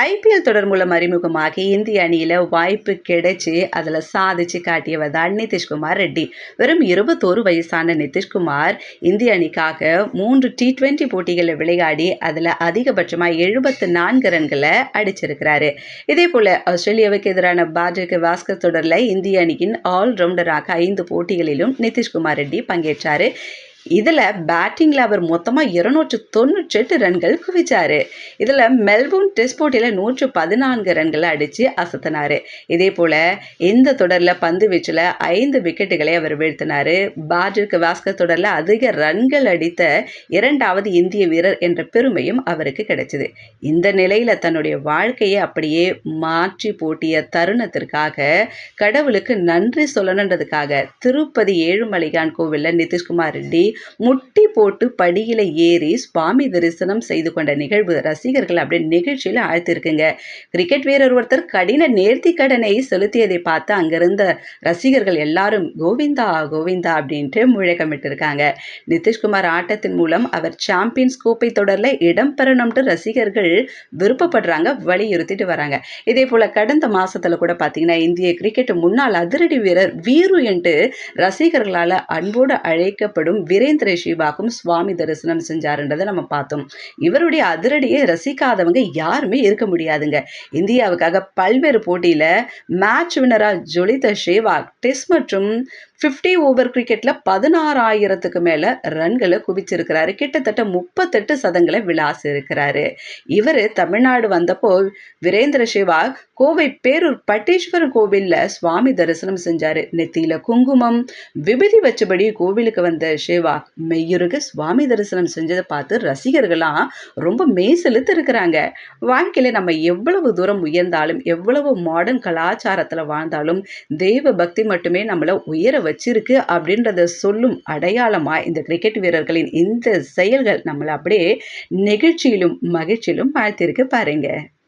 IPL தொடர் மூலம் அறிமுகமாகி இந்திய அணியில் வாய்ப்பு கிடைச்சி அதில் சாதிச்சு காட்டியவர் தான் நிதிஷ்குமார் ரெட்டி. வெறும் இருபத்தோரு வயசான நிதிஷ்குமார் இந்திய அணிக்காக மூன்று டி டுவெண்ட்டி போட்டிகளை விளையாடி அதில் அதிகபட்சமாக எழுபத்து நான்கு ரன்களை அடிச்சிருக்கிறாரு. இதே போல் ஆஸ்திரேலியாவுக்கு எதிரான பாஜக வாஸ்கர் தொடரில் இந்திய அணியின் ஆல்ரவுண்டராக ஐந்து போட்டிகளிலும் நிதிஷ்குமார் ரெட்டி பங்கேற்றார். இதில் பேட்டிங்கில் அவர் மொத்தமாக இருநூற்று தொண்ணூற்றெட்டு ரன்கள் குவிச்சார். இதில் மெல்போர்ன் டெஸ்ட் போட்டியில் நூற்று பதினான்கு ரன்களை அடித்து அசத்தினார். இதே போல் இந்த தொடரில் பந்து வீச்சில் ஐந்து விக்கெட்டுகளை அவர் வீழ்த்தினார். பாஜக வாஸ்கர் தொடரில் அதிக ரன்கள் அடித்த இரண்டாவது இந்திய வீரர் என்ற பெருமையும் அவருக்கு கிடைச்சிது. இந்த நிலையில் தன்னுடைய வாழ்க்கையை அப்படியே மாற்றி போட்டிய தருணத்திற்காக கடவுளுக்கு நன்றி சொல்லணுன்றதுக்காக திருப்பதி ஏழுமலையான் கோவிலில் நிதிஷ்குமார் ரெட்டி முட்டி போட்டு படியில ஏறி சுவாமி தரிசனம் செய்து கொண்ட நிகழ்வு ரசிகர்கள் அப்படியே நிகழ்ச்சியில் ஆழ்த்திருக்குங்க. கிரிக்கெட் வீரர் ஒருத்தர் கடின நேர்த்தி கடனை செலுத்தியதை பார்த்து அங்கிருந்த ரசிகர்கள் எல்லாரும் கோவிந்தா கோவிந்தா அப்படின்ட்டு முழக்கமிட்டு இருக்காங்க நிதிஷ்குமார் ஆட்டத்தின் மூலம் அவர் சாம்பியன்ஸ் கோப்பை தொடரில் இடம் பெறணும்ட்டு ரசிகர்கள் விருப்பப்படுறாங்க வலியுறுத்திட்டு வராங்க. இதே போல கடந்த மாசத்துல கூட பார்த்தீங்கன்னா இந்திய கிரிக்கெட் முன்னாள் அதிரடி வீரர் வீரு என்று ரசிகர்களால் அன்போடு அழைக்கப்படும் விரை சுரேந்திர ஷிவாக்கும் சுவாமி தரிசனம் செஞ்சாருன்றதை நம்ம பார்த்தோம். இவருடைய அதிரடியை ரசிக்காதவங்க யாருமே இருக்க முடியாதுங்க. இந்தியாவுக்காக பல்வேறு போட்டியில் மேட்ச் வினராக ஜொலித்த ஷேவாக் டெஸ்ட் மற்றும் ஃபிஃப்டி ஓவர் கிரிக்கெட்டில் பதினாறாயிரத்துக்கு மேலே ரன்களை குவிச்சிருக்கிறாரு. கிட்டத்தட்ட முப்பத்தெட்டு சதங்களை விளாசி இருக்கிறாரு இவர் தமிழ்நாடு வந்தப்போ வீரேந்திர சிவா கோவை பேரூர் பட்டீஸ்வரர் கோவிலில் சுவாமி தரிசனம் செஞ்சார். நெத்தியில் குங்குமம் விபதி வச்சபடி கோவிலுக்கு வந்த சிவா மெய்யுருக சுவாமி தரிசனம் செஞ்சதை பார்த்து ரசிகர்கள்லாம் ரொம்ப மெய்செலுத்து இருக்கிறாங்க. வாழ்க்கையில் நம்ம எவ்வளவு தூரம் உயர்ந்தாலும் எவ்வளவு மாடர்ன் கலாச்சாரத்தில் வாழ்ந்தாலும் தெய்வ பக்தி மட்டுமே நம்மளை உயர வச்சிருக்கு அப்படின்றத சொல்லும் அடையாளமாக இந்த கிரிக்கெட் வீரர்களின் இந்த செயல்கள் நம்மளை அப்படியே நெகிழ்ச்சியிலும் மகிழ்ச்சியிலும் ஆழ்த்திருக்கு பாருங்கள்